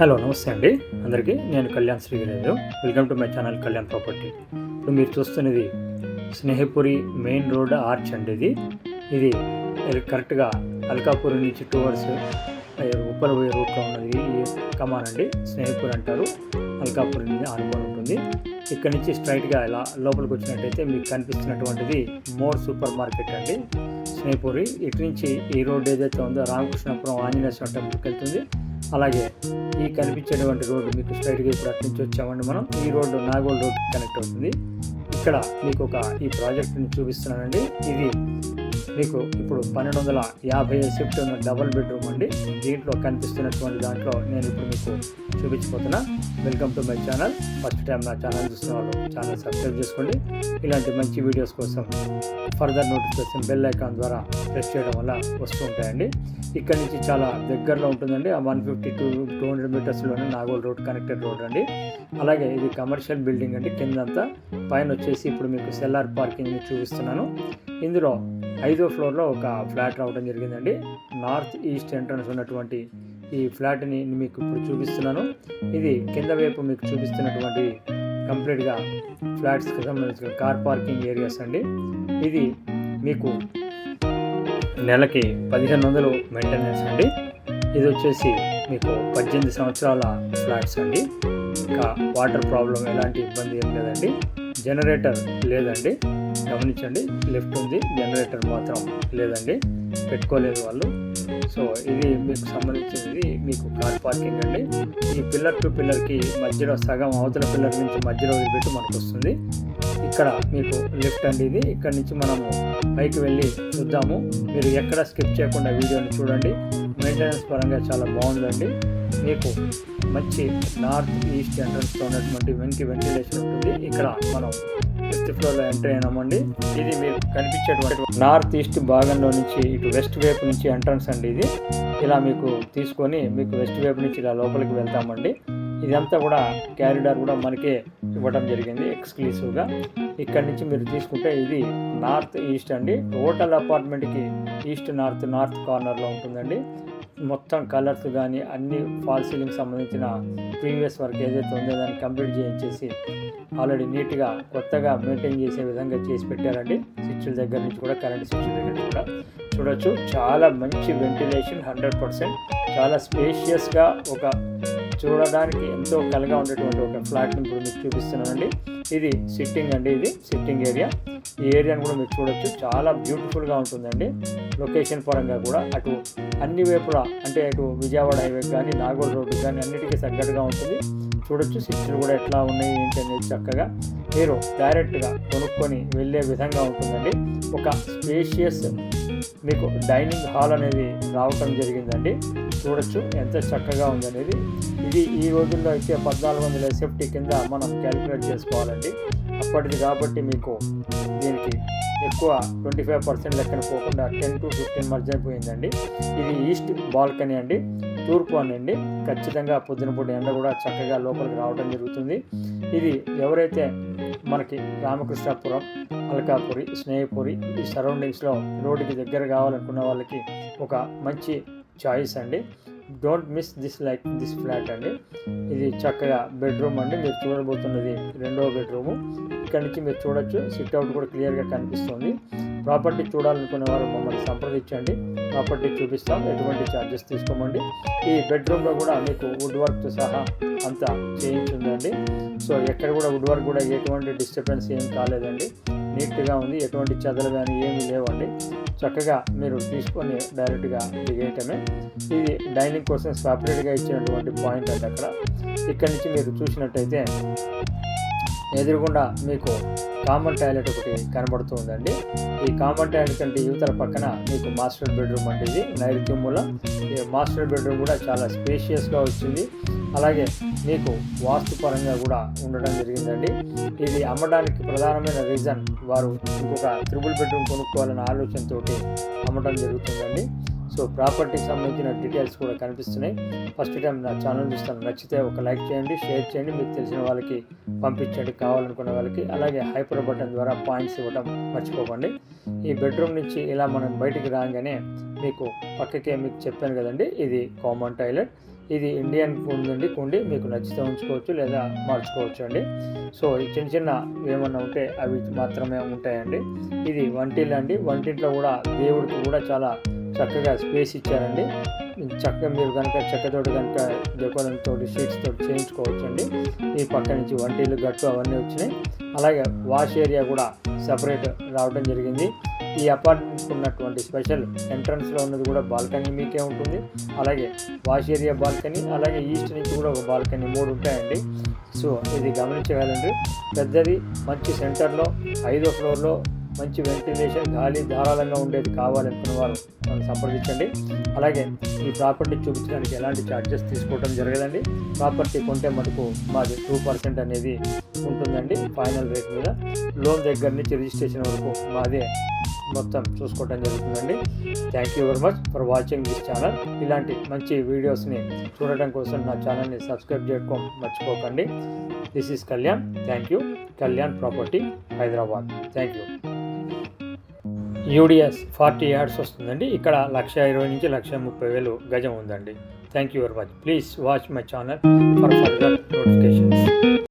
Hello నమస్తే అండి. అందరికీ నేను Kalyan Srigiraju welcome to my channel Kalyan property. ఇప్పుడు మీరు చూస్తున్నది స్నేహపురి మెయిన్ రోడ్ ఆర్చ్ అండి ఇది. ఇది ఇది కరెక్ట్గా అల్కాపురి నుంచి టువర్డ్స్ ఉప్పల పోయే రూట్లో ఉన్నది ఈ కమాన్ అండి స్నేహపురి అంటారు. అల్కాపురి నుంచి ఆనుకొని ఉంటుంది. ఇక్కడ నుంచి స్ట్రైట్గా ఇలా లోపలికి వచ్చినట్టయితే మీకు కనిపిస్తున్నటువంటిది మోర్ సూపర్ మార్కెట్ అండి స్నేహపురి. ఇటు నుంచి ఈ రోడ్ ఏదైతే ఉందో రామకృష్ణాపురం ఆంజనేయ స్వామి టెంపుల్కి వెళ్తుంది. అలాగే ఈ కనిపించేటువంటి రోడ్డు మీకు స్ట్రైట్గా ఇప్పుడు అటు నుంచి వచ్చామండి మనం. ఈ రోడ్డు నాగోల్ రోడ్ కనెక్ట్ అవుతుంది. ఇక్కడ మీకు ఒక ఈ ప్రాజెక్ట్ని చూపిస్తున్నానండి. ఇది మీకు ఇప్పుడు పన్నెండు వందల యాభై షిఫ్ట్ ఉన్న డబల్ బెడ్రూమ్ అండి. దీంట్లో కనిపిస్తున్నటువంటి దాంట్లో నేను ఇప్పుడు మీకు చూపించిపోతున్నా welcome to my channel. First time నా ఛానల్ చూస్తున్న వాళ్ళు ఛానల్ సబ్స్క్రైబ్ చేసుకోండి. ఇలాంటి మంచి వీడియోస్ కోసం ఫర్దర్ నోటిఫికేషన్ బెల్ ఐకాన్ ద్వారా ప్రెస్ చేయడం వల్ల వస్తూ ఉంటాయండి. ఇక్కడ నుంచి చాలా దగ్గరలో ఉంటుందండి. ఆ one fifty two two hundred మీటర్స్లోనే Nagole road connected road అండి. అలాగే ఇది కమర్షియల్ బిల్డింగ్ అండి. కిందంతా పైన వచ్చేసి ఇప్పుడు మీకు సెల్లార్ పార్కింగ్ చూపిస్తున్నాను. ఇందులో ఐదో ఫ్లోర్లో ఒక ఫ్లాట్ రావడం జరిగిందండి. నార్త్ ఈస్ట్ ఎంట్రన్స్ ఉన్నటువంటి ఈ ఫ్లాట్ని మీకు ఇప్పుడు చూపిస్తున్నాను. ఇది కింద వైపు మీకు చూపిస్తున్నటువంటి కంప్లీట్గా ఫ్లాట్స్కి సంబంధించిన కార్ పార్కింగ్ ఏరియాస్ అండి. ఇది మీకు నెలకి పదిహేను వందలు మెయింటెనెన్స్ అండి. ఇది వచ్చేసి మీకు పద్దెనిమిది సంవత్సరాల ఫ్లాట్స్ అండి. ఇంకా వాటర్ ప్రాబ్లం ఎలాంటి ఇబ్బంది ఏం లేదండి. జనరేటర్ లేదండి. గమనించండి లిఫ్ట్ ఉంది జనరేటర్ మాత్రం లేదండి. పెట్టుకోలేదు వాళ్ళు. సో ఇది మీకు సంబంధించినది మీకు కార్ పార్కింగ్ అండి. ఈ పిల్లర్ టు పిల్లర్కి మధ్యలో సగం అవతల పిల్లర్ నుంచి మధ్యలో పెట్టి మనకు వస్తుంది ఇక్కడ మీకు లిఫ్ట్ అండి ఇది. ఇక్కడ నుంచి మనము పైకి వెళ్ళి చూద్దాము. మీరు ఎక్కడ స్కిప్ చేయకుండా వీడియోని చూడండి. మెయింటెనెన్స్ పరంగా చాలా బాగుందండి. మీకు మంచి నార్త్ ఈస్ట్ ఎంట్రన్స్తో ఉన్నటువంటి వెనక్కి వెంటిలేషన్ ఉంటుంది. ఇక్కడ మనం ఫిఫ్త్ ఫ్లోర్లో ఎంటర్ అయినామండి. ఇది మీరు కనిపించేటువంటి నార్త్ ఈస్ట్ భాగంలో నుంచి ఇటు వెస్ట్ వైపు నుంచి ఎంట్రన్స్ అండి ఇది. ఇలా మీకు తీసుకొని మీకు వెస్ట్ వైపు నుంచి ఇలా లోపలికి వెళ్తామండి. ఇదంతా కూడా క్యారిడార్ కూడా మనకే ఇవ్వడం జరిగింది ఎక్స్క్లూసివ్గా ఇక్కడ నుంచి మీరు తీసుకుంటే ఇది నార్త్ ఈస్ట్ అండి. హోటల్ అపార్ట్మెంట్కి ఈస్ట్ నార్త్ నార్త్ కార్నర్లో ఉంటుందండి. మొత్తం కలర్స్ కానీ అన్ని ఫాల్ సీలింగ్ సంబంధించిన ప్రీవియస్ వర్క్ ఏదైతే ఉందో దాన్ని కంప్లీట్ చేయించేసి ఆల్రెడీ నీట్గా కొత్తగా మెయింటైన్ చేసే విధంగా చేసి పెట్టారండి. స్విచ్ల దగ్గర నుంచి కూడా కరెంట్ స్విచ్ల దగ్గర నుంచి కూడా చూడొచ్చు. చాలా మంచి వెంటిలేషన్ హండ్రెడ్ పర్సెంట్. చాలా స్పేషియస్గా ఒక చూడడానికి ఎంతో కలగా ఉండేటువంటి ఒక ఫ్లాట్ని ఇప్పుడు మీకు చూపిస్తున్నానండి. ఇది సిట్టింగ్ అండి ఇది సిట్టింగ్ ఏరియా. ఈ ఏరియాను కూడా మీరు చూడొచ్చు. చాలా బ్యూటిఫుల్గా ఉంటుందండి. లొకేషన్ పరంగా కూడా అటు అన్ని వైపులా అంటే అటు విజయవాడ హైవే కానీ నాగోల్ రోడ్డు కానీ అన్నిటికీ తగ్గట్టుగా ఉంటుంది. చూడొచ్చు స్విచ్లు కూడా ఎట్లా ఉన్నాయి ఏంటి అనేది చక్కగా మీరు డైరెక్ట్గా కొనుక్కొని వెళ్ళే విధంగా ఉంటుందండి. ఒక స్పేషియస్ మీకు డైనింగ్ హాల్ అనేది రావటం జరిగిందండి. చూడొచ్చు ఎంత చక్కగా ఉందనేది. ఇది ఈ రోజుల్లో అయితే పద్నాలుగు వందల సేఫ్టీ కింద మనం క్యాలిక్యులేట్ చేసుకోవాలండి. అప్పటిది కాబట్టి మీకు దీనికి ఎక్కువ ట్వంటీ ఫైవ్ పర్సెంట్ లెక్కన పోకుండా టెన్ టు ఫిఫ్టీన్ మధ్య అయిపోయిందండి. ఇది ఈస్ట్ బాల్కనీ అండి. తూర్పు అనండి. ఖచ్చితంగా పొద్దున పూట ఎండ కూడా చక్కగా లోపలికి రావడం జరుగుతుంది. ఇది ఎవరైతే మనకి రామకృష్ణాపురం అల్కాపురి స్నేహపురి ఈ సరౌండింగ్స్లో రోడ్డుకి దగ్గర కావాలనుకున్న వాళ్ళకి ఒక మంచి చాయిస్ అండి. Don't miss this like this flat అండి. ఇది చక్కగా బెడ్రూమ్ అండి. మీరు చూడబోతున్నది రెండవ బెడ్రూము ఇక్కడ నుంచి మీరు చూడొచ్చు. సిట్ అవుట్ కూడా క్లియర్గా కనిపిస్తుంది. ప్రాపర్టీ చూడాలనుకునే వారు మమ్మల్ని సంప్రదించండి. ప్రాపర్టీ చూపిస్తాం. ఎటువంటి ఛార్జెస్ తీసుకోమండి. ఈ బెడ్రూమ్లో కూడా మీకు వుడ్ వర్క్తో సహా అంతా చేయించుందండి. సో ఎక్కడ కూడా వుడ్ వర్క్ కూడా ఎటువంటి డిస్టర్బెన్స్ ఏం కాలేదండి. నీట్గా ఉంది ఎటువంటి చెదలు కానీ ఏమీ లేవండి. చక్కగా మీరు తీసుకొని డైరెక్ట్గా దిగేయటమే. ఇది డైనింగ్ కోసం సపరేట్గా ఇచ్చినటువంటి పాయింట్ అండి అక్కడ. ఇక్కడ నుంచి మీరు చూసినట్టయితే ఎదురుగుండా మీకు కామన్ టాయిలెట్ ఒకటి కనబడుతూ ఉందండి. ఈ కామన్ టాయిలెట్ కంటే యువతల పక్కన మీకు మాస్టర్ బెడ్రూమ్ అంటే ఇది. నైరుతి ఈ మాస్టర్ బెడ్రూమ్ కూడా చాలా స్పేషియస్గా వచ్చింది. అలాగే మీకు వాస్తుపరంగా కూడా ఉండడం జరిగిందండి. ఇది అమ్మడానికి ప్రధానమైన రీజన్ వారు ఇంకొక త్రిబుల్ బెడ్రూమ్ కొనుక్కోవాలనే ఆలోచనతో అమ్మడం జరుగుతుందండి. సో ప్రాపర్టీకి సంబంధించిన డీటెయిల్స్ కూడా కనిపిస్తున్నాయి. ఫస్ట్ టైం నా ఛానల్ చూస్తాను నచ్చితే ఒక లైక్ చేయండి షేర్ చేయండి. మీకు తెలిసిన వాళ్ళకి పంపించండి కావాలనుకున్న వాళ్ళకి. అలాగే హైపర్ బటన్ ద్వారా పాయింట్స్ ఇవ్వడం మర్చిపోకండి. ఈ బెడ్రూమ్ నుంచి ఇలా మనం బయటికి రాగానే మీకు పక్కకే మీకు చెప్పాను కదండి ఇది కామన్ టాయిలెట్. ఇది ఇండియన్ ఉందండి కుండి మీకు నచ్చితే ఉంచుకోవచ్చు లేదా మార్చుకోవచ్చు అండి. సో ఈ చిన్న చిన్న ఏమన్నా ఉంటే అవి మాత్రమే ఉంటాయండి. ఇది వంటిల్లు అండి వంటింట్లో కూడా దేవుడికి కూడా చాలా చక్కగా స్పేస్ ఇచ్చారండి. చక్కగా మీరు కనుక చెక్కతోటి కనుక డెకోరం తోటి షీట్స్ తోటి చేయించుకోవచ్చండి. ఈ పక్క నుంచి వంటీలు గట్టు అవన్నీ వచ్చినాయి. అలాగే వాష్ ఏరియా కూడా సపరేట్ రావడం జరిగింది. ఈ అపార్ట్మెంట్కి ఉన్నటువంటి స్పెషల్ ఎంట్రన్స్లో ఉన్నది కూడా బాల్కనీ మీకే ఉంటుంది. అలాగే వాష్ ఏరియా బాల్కనీ అలాగే ఈస్ట్ నుంచి కూడా ఒక బాల్కనీ మూడు ఉంటాయండి. సో ఇది గమనించగలండి. పెద్దది మంచి సెంటర్లో ఐదో ఫ్లోర్లో మంచి వెంటిలేషన్ గాలి ధారాళంగా ఉండేది కావాలనుకున్న వారు మనం సంప్రదించండి. అలాగే ఈ ప్రాపర్టీ చూపించడానికి ఎలాంటి ఛార్జెస్ తీసుకోవడం జరగదండి. ప్రాపర్టీ కొంటే మటుకు మాది టూ పర్సెంట్ అనేది ఉంటుందండి ఫైనల్ రేట్ మీద. లోన్ దగ్గర నుంచి రిజిస్ట్రేషన్ వరకు మాదే మొత్తం చూసుకోవడం జరుగుతుందండి. Thank you very much for watching this channel ఇలాంటి మంచి వీడియోస్ని చూడటం కోసం నా ఛానల్ని సబ్స్క్రైబ్ చేసుకో మర్చిపోకండి. This is Kalyan thank you Kalyan property Hyderabad thank you UDS forty yards వస్తుందండి. ఇక్కడ లక్ష ఇరవై నుంచి లక్ష ముప్పై వేలు గజం ఉందండి. Thank you very much please watch my channel for further notifications